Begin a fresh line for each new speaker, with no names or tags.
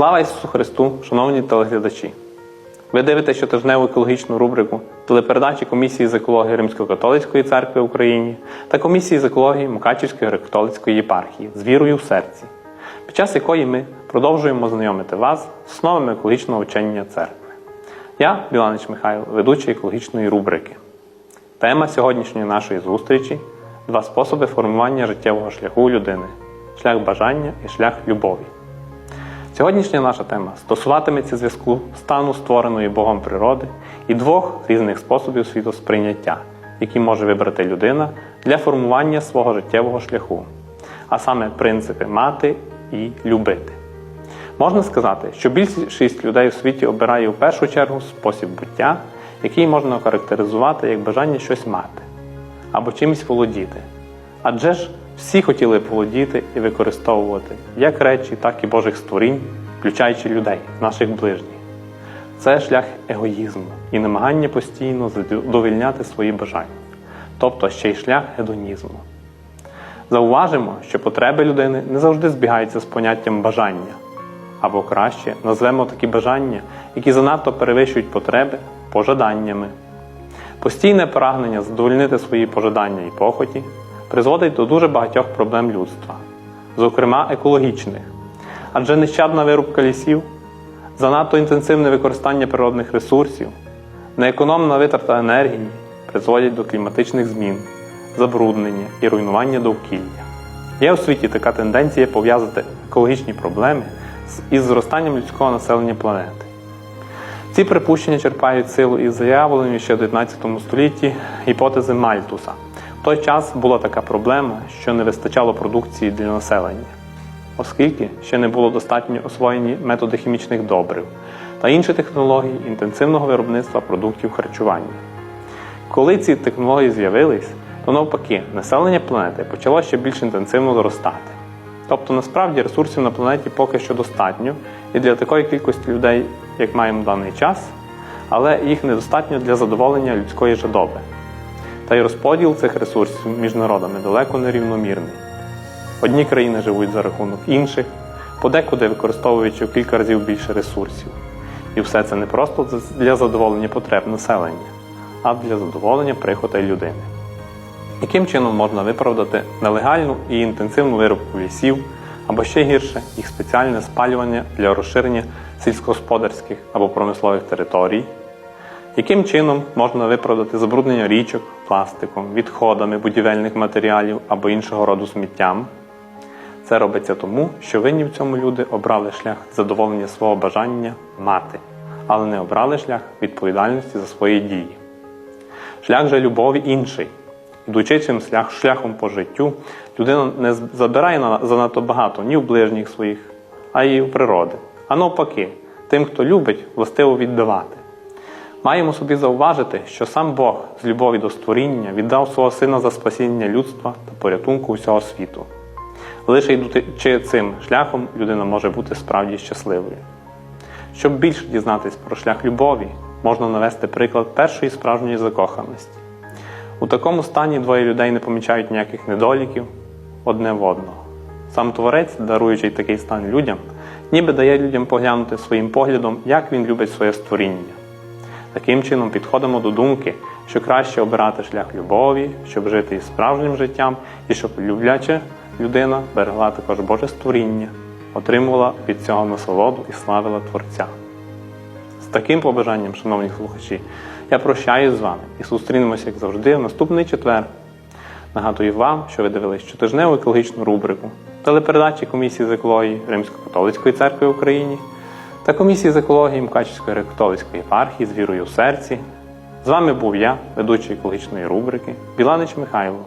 Слава Ісусу Христу, шановні телеглядачі! Ви дивитеся щотижневу екологічну рубрику телепередачі Комісії з екології Римсько-католицької церкви в Україні та Комісії з екології Мукачівської греко-католицької єпархії з вірою в серці, під час якої ми продовжуємо знайомити вас з основами екологічного вчення церкви. Я, Біланич Михайло, ведучий екологічної рубрики. Тема сьогоднішньої нашої зустрічі два способи формування життєвого шляху людини шлях бажання і шлях любові. Сьогоднішня наша тема стосуватиметься зв'язку стану створеної Богом природи і двох різних способів світосприйняття, які може вибрати людина для формування свого життєвого шляху, а саме принципи мати і любити. Можна сказати, що більшість людей у світі обирає в першу чергу спосіб буття, який можна охарактеризувати як бажання щось мати або чимось володіти. Адже ж всі хотіли володіти і використовувати як речі, так і Божих створінь, включаючи людей, наших ближніх. Це шлях егоїзму і намагання постійно задовільняти свої бажання, тобто ще й шлях гедонізму. Зауважимо, що потреби людини не завжди збігаються з поняттям бажання, або краще назвемо такі бажання, які занадто перевищують потреби пожаданнями. Постійне прагнення задовольнити свої пожадання і похоті призводить до дуже багатьох проблем людства, зокрема екологічних. Адже нещадна вирубка лісів, занадто інтенсивне використання природних ресурсів, неекономна витрата енергії призводять до кліматичних змін, забруднення і руйнування довкілля. Є у світі така тенденція пов'язати екологічні проблеми із зростанням людського населення планети. Ці припущення черпають силу із заявленої ще в 19 столітті гіпотези Мальтуса. Той час була така проблема, що не вистачало продукції для населення, оскільки ще не було достатньо освоєні методи хімічних добрив та інші технології інтенсивного виробництва продуктів харчування. Коли ці технології з'явились, то навпаки, населення планети почало ще більш інтенсивно зростати. Тобто, насправді ресурсів на планеті поки що достатньо і для такої кількості людей, як маємо в даний час, але їх недостатньо для задоволення людської жадоби. Та й розподіл цих ресурсів між народами далеко нерівномірний. Одні країни живуть за рахунок інших, подекуди використовуючи в кілька разів більше ресурсів. І все це не просто для задоволення потреб населення, а для задоволення прихотей людини. Яким чином можна виправдати нелегальну і інтенсивну вирубку лісів, або ще гірше їх спеціальне спалювання для розширення сільськогосподарських або промислових територій? Яким чином можна виправдати забруднення річок пластиком, відходами будівельних матеріалів або іншого роду сміттям? Це робиться тому, що винні в цьому люди обрали шлях задоволення свого бажання мати, але не обрали шлях відповідальності за свої дії. Шлях же любові інший. Йдучи цим шлях, шляхом по життю, людина не забирає занадто багато ні в ближніх своїх, а й у природи. А навпаки, тим, хто любить, властиво віддавати. Маємо собі зауважити, що сам Бог з любові до створіння віддав свого сина за спасіння людства та порятунку усього світу. Лише йдучи цим шляхом, людина може бути справді щасливою. Щоб більше дізнатись про шлях любові, можна навести приклад першої справжньої закоханості. У такому стані двоє людей не помічають ніяких недоліків одне в одного. Сам творець, даруючи такий стан людям, ніби дає людям поглянути своїм поглядом, як він любить своє створіння. Таким чином підходимо до думки, що краще обирати шлях любові, щоб жити із справжнім життям, і щоб любляча людина берегла також Боже створіння, отримувала від цього насолоду і славила Творця. З таким побажанням, шановні слухачі, я прощаюсь з вами і зустрінемося, як завжди, в наступний четвер. Нагадую вам, що ви дивились щотижневу екологічну рубрику телепередачі Комісії з екології Римсько-католицької церкви в Україні та комісії з екології Мкачівської греко-католицької єпархії з вірою в серці. З вами був я, ведучий екологічної рубрики Біланич Михайло.